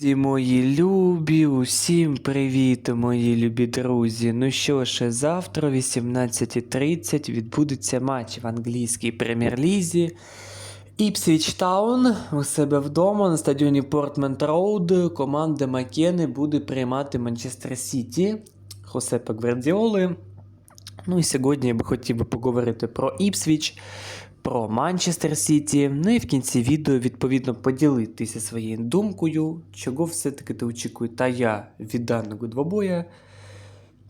Друзі, мої любі, усім привіт, мої любі друзі. Ну що ж, завтра о 18.30 відбудеться матч в англійській прем'єр-лізі. Іпсвіч Таун у себе вдома на стадіоні Портмент Роуд команда Макени буде приймати Манчестер Сіті Хосепа Гвардіоли. Ну і сьогодні я би хотів би поговорити про Іпсвіч, про Манчестер Сіті. Ну і в кінці відео, відповідно, поділитися своєю думкою, чого все-таки ти очікує та я від даного двобоя.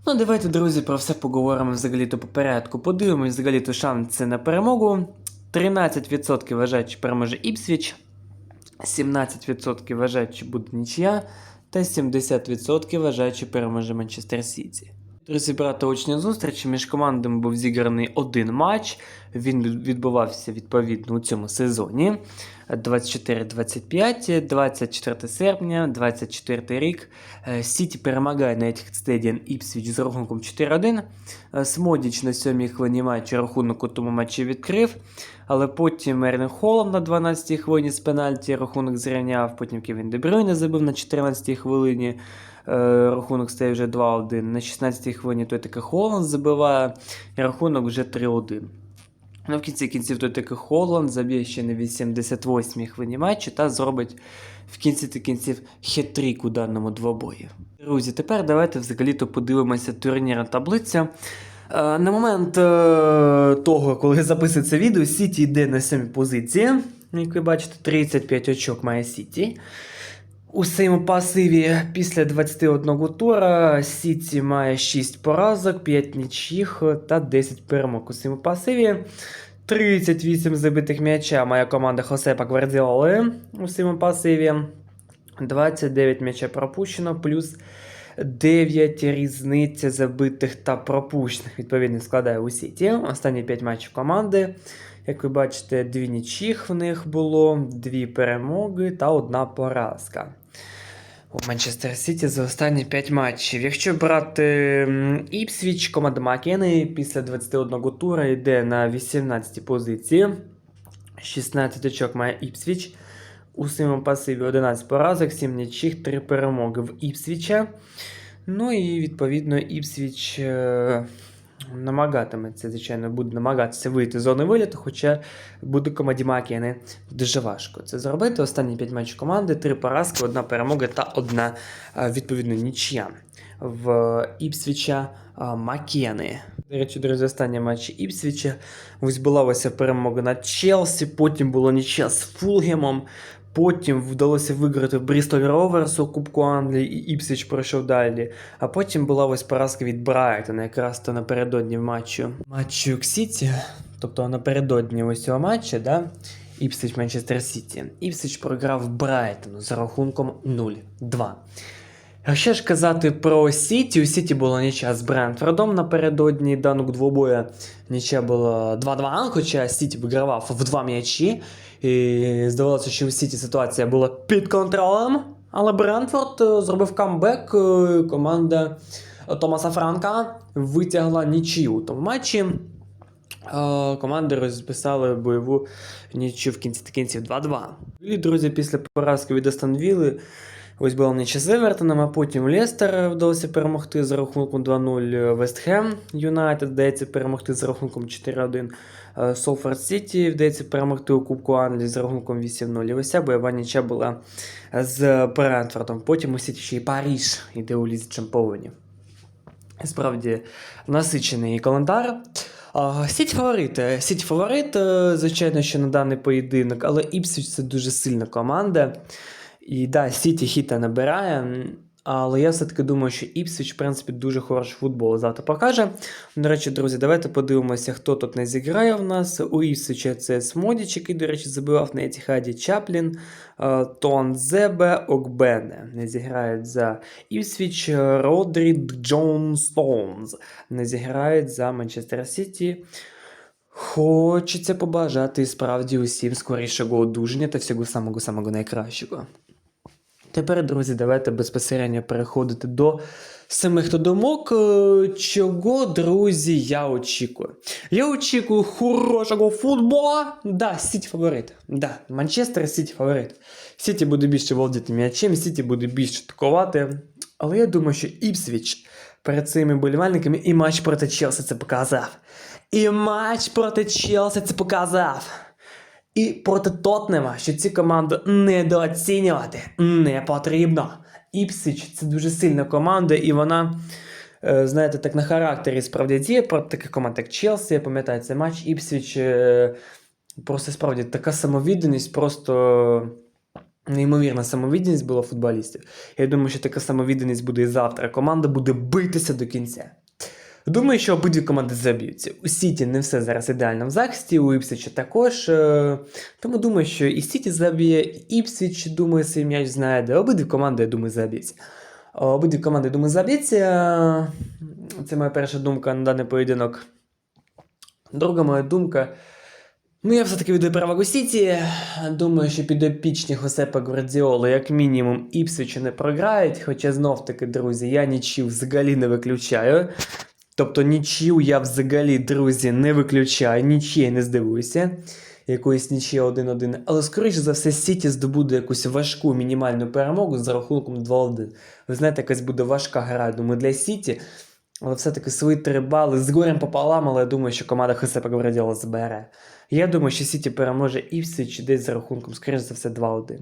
Ну, давайте, друзі, про все поговоримо взагалі-то по порядку. Подивимось взагалі-то шанси на перемогу. 13% вважають, що переможе Іпсвіч, 17% вважають, що буде нічия, та 70% вважають, що переможе Манчестер Сіті. Друзі, брати очні зустрічі між командами був зіграний один матч. Він відбувався відповідно у цьому сезоні. 24-25, 24 серпня, 24 рік. Е, Сіті перемагає на Етihad Stadium Іпсвіч з рахунком 4-1. Е, Смодіч на сьомій хвилині матчу рахунок у тому матчі відкрив. Але потім Ерлін Холланд на 12-й хвилині з пенальті рахунок зрівняв. Потім Кевін Дебрюйне забив на 14-й хвилині. Е, Рахунок стає вже 2-1. На 16-й хвилині той таки Холланд забиває, і рахунок вже 3-1. Ну, в кінці кінців той таки Холланд заб'є ще на 88-й хвилині матчу та зробить в кінці та кінців хет-трік у даному двобої. Друзі, тепер давайте взагалі-то подивимося турнірна таблиця. Е, На момент е, того, коли записується відео, Сіті йде на сьомій позиції. Як ви бачите, 35 очок має Сіті. У своєму пасиві після 21 тура Сіті має 6 поразок, 5 нічних та 10 перемог у своєму пасиві. 38 забитих м'яча має команда Хосепа Гвардіоли у своєму пасиві. 29 м'яча пропущено, плюс 9 різниця забитих та пропущених. Відповідно, складає у Сіті. Останні 5 матчів команди. Як ви бачите, дві нічіх в них було, дві перемоги та одна поразка. У Манчестер Сіті за останні 5 матчів. Якщо брати Іпсвіч, команда Макени після 21 тура йде на 18 позиції. 16 очок має Іпсвіч. У своєму пасиві 11 поразок, 7 нічих, 3 перемоги в Іпсвіча. Ну і відповідно Іпсвіч е, намагатиметься, звичайно, буде намагатися вийти з зони виліту, хоча буде команді Макіни дуже важко це зробити. Останні 5 матчів команди, 3 поразки, одна перемога та одна е, відповідно нічия в Іпсвіча е, Макіни. До речі, друзі, останні матчі Іпсвіча. Ось була ось перемога над Челсі, потім було нічия з Фулгемом. Потім вдалося виграти Брістоль Роверс у Кубку Англії, і Іпсвіч пройшов далі. А потім була ось поразка від Брайтона, якраз то напередодні матчу. Матчу Сіті, тобто напередодні ось цього матчу, да? Іпсвіч Манчестер Сіті. Іпсвіч програв Брайтону за рахунком 0-2. Якщо ж казати про Сіті, у Сіті було нічия з Брентфордом напередодні даного двобоя. Нічия була 2-2, хоча Сіті вигравав в два м'ячі. І здавалося, що в Сіті ситуація була під контролем. Але Брентфорд е, зробив камбек. е, Команда Томаса Франка витягла нічию у тому матчі. Е, Команди розписали бойову нічю в кінці кінців 2-2. І, друзі, після поразки від Астон Вілли Ось була нічия з Евертоном, а потім Лестер вдалося перемогти за рахунком 2-0. Вестхем Юнайтед вдається перемогти за рахунком 4-1. Е, Солфорд Сіті вдається перемогти у Кубку Англії за рахунком 8-0. І ось ця бойова нічия була з Брентфордом. Потім у Сіті ще й Паріж йде у Лізі Чемпіонів. Справді насичений календар. Сіть фаворит. Сіть фаворит, е, звичайно, що на даний поєдинок, але Іпсвіч це дуже сильна команда. І да, Сіті хіта набирає. Але я все-таки думаю, що Іпсвіч, в принципі, дуже хороший футбол завтра покаже. До речі, друзі, давайте подивимося, хто тут не зіграє в нас. У Іпсвіча це Смодіч, який, до речі, забивав на Етіхаді Чаплін, е, Тон Зебе, Окбене. Не зіграють за Іпсвіч, е, Родрід Джон Стоунс. Не зіграють за Манчестер Сіті. Хочеться побажати справді усім скорішого одужання та всього самого самого найкращого. Тепер, друзі, давайте безпосередньо переходити до самих думок. Е, Чого, друзі, я очікую? Я очікую хорошого футбола. Да, Сіті фаворит. Да, Манчестер Сіті фаворит. Сіті буде більше володіти м'ячем, Сіті буде більше атакувати. Але я думаю, що Іпсвіч перед цими болівальниками і матч проти Челсі це показав. І матч проти Челсі це показав. І проти Тотнема, що ці команди недооцінювати не потрібно. Іпсіч це дуже сильна команда, і вона, е, знаєте, так на характері справді діє проти таких команд, як Челсі. Я пам'ятаю цей матч. Іпсіч е, просто справді така самовідданість, просто неймовірна самовідданість була футболістів. Я думаю, що така самовідданість буде і завтра. Команда буде битися до кінця. Думаю, що обидві команди заб'ються. У Сіті не все зараз ідеально в захисті, у Іпсвіча також. е, Тому думаю, що і Сіті заб'є, і Іпсвіч, думаю, свій м'яч знайде. Обидві команди, я думаю, заб'ються. Обидві команди, думаю, заб'ються. Це моя перша думка на даний поєдинок. Друга моя думка. Ну, я все-таки віддаю перевагу Сіті. Думаю, що підопічні Хосепа Гвардіоли, як мінімум, Іпсвічу не програють. Хоча знов-таки, друзі, я нічів взагалі не виключаю. Тобто нічию я взагалі, друзі, не виключаю, нічия не здивуюся. Якоїсь нічия 1-1. Але, скоріше за все, Сіті здобуде якусь важку мінімальну перемогу з рахунком 2-1. Ви знаєте, якась буде важка гра, думаю, для Сіті. Але все-таки свої три бали з горем пополам, але я думаю, що команда Хосепа Гвардіола збере. Я думаю, що Сіті переможе і чи десь за рахунком, скоріше за все, 2-1.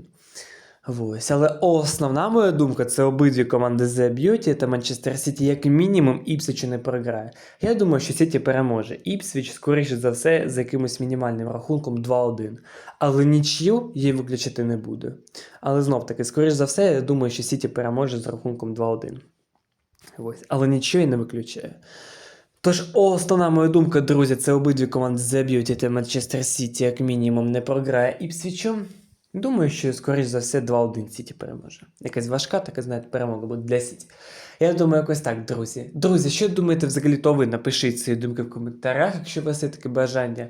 Ось. Але основна моя думка це обидві команди заб'ють, та Манчестер Сіті, як мінімум, Іпсвічу не програє. Я думаю, що Сіті переможе. Іпсвіч, скоріше за все, за якимось мінімальним рахунком 2-1. Але нічю її виключити не буду. Але знов таки, скоріше за все, я думаю, що Сіті переможе з рахунком 2-1. Ось. Але нічого я не виключаю. Тож, основна моя думка, друзі, це обидві команди заб'ють, і Манчестер Сіті, як мінімум, не програє Іпсвічом. Думаю, що, скоріш за все, 2-1 Сіті переможе. Якась важка, така, знаєте, перемога буде для. Я думаю, якось так, друзі. Друзі, що думаєте взагалі, то ви напишіть свої думки в коментарях, якщо у вас є таке бажання.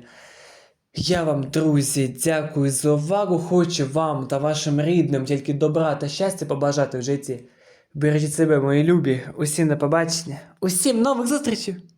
Я вам, друзі, дякую за увагу. Хочу вам та вашим рідним тільки добра та щастя побажати в житті. Бережіть себе, мої любі. Усім на побачення. Усім нових зустрічей!